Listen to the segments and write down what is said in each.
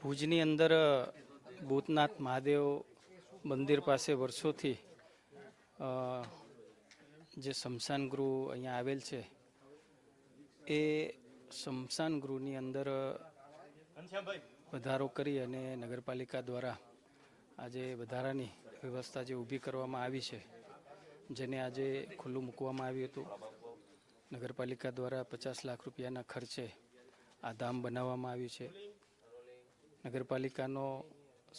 ભુજની અંદર ભૂતનાથ મહાદેવ મંદિર પાસે વર્ષોથી જે શમશાન ગૃહ અહીંયા આવેલ છે, એ શમશાન ગૃહની અંદર વધારો કરી અને નગરપાલિકા દ્વારા આજે વધારાની વ્યવસ્થા જે ઊભી કરવામાં આવી છે, જેને આજે ખુલ્લું મૂકવામાં આવ્યું હતું, નગરપાલિકા દ્વારા પચાસ લાખ રૂપિયાના ખર્ચે આ ધામ બનાવવામાં આવ્યું છે. નગરપાલિકાનો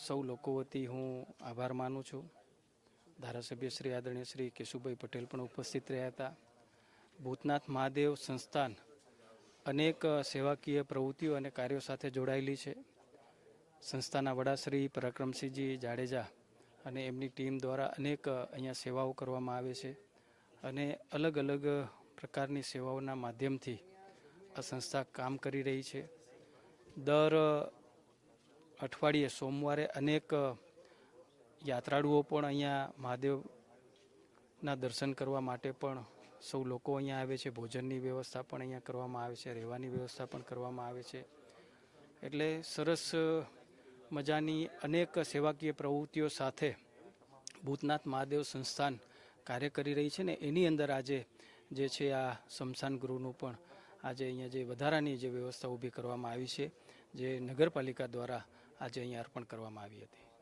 સૌ લોકો વતી હું આભાર માનું છું. ધારાસભ્ય શ્રી આદરણીય શ્રી કેશુભાઈ પટેલ પણ ઉપસ્થિત રહ્યા હતા. ભૂતનાથ મહાદેવ સંસ્થાન અનેક સેવાકીય પ્રવૃત્તિઓ અને કાર્યો સાથે જોડાયેલી છે. સંસ્થાના વડા શ્રી પરાક્રમસિંહજી જાડેજા અને એમની ટીમ દ્વારા અનેક અહીંયા સેવાઓ કરવામાં આવે છે અને અલગ અલગ પ્રકારની સેવાઓના માધ્યમથી આ સંસ્થા કામ કરી રહી છે. દર અઠવાડિયે સોમવારે અનેક યાત્રાળુઓ પણ અહીંયા મહાદેવના દર્શન કરવા માટે પણ સૌ લોકો અહીંયા આવે છે. ભોજનની વ્યવસ્થા પણ અહીંયા કરવામાં આવે છે. રહેવાની વ્યવસ્થા પણ કરવામાં આવે છે. એટલે સરસ મજાની અનેક સેવાકીય પ્રવૃત્તિઓ સાથે ભૂતનાથ મહાદેવ સંસ્થાન કાર્ય કરી રહી છે ને એની અંદર આજે જે છે આ સ્મશાન ગૃહનું પણ આજે અહીંયા જે વધારાની જે વ્યવસ્થા ઊભી કરવામાં આવી છે, જે નગરપાલિકા દ્વારા આજે અહીંયા અર્પણ કરવામાં આવી હતી.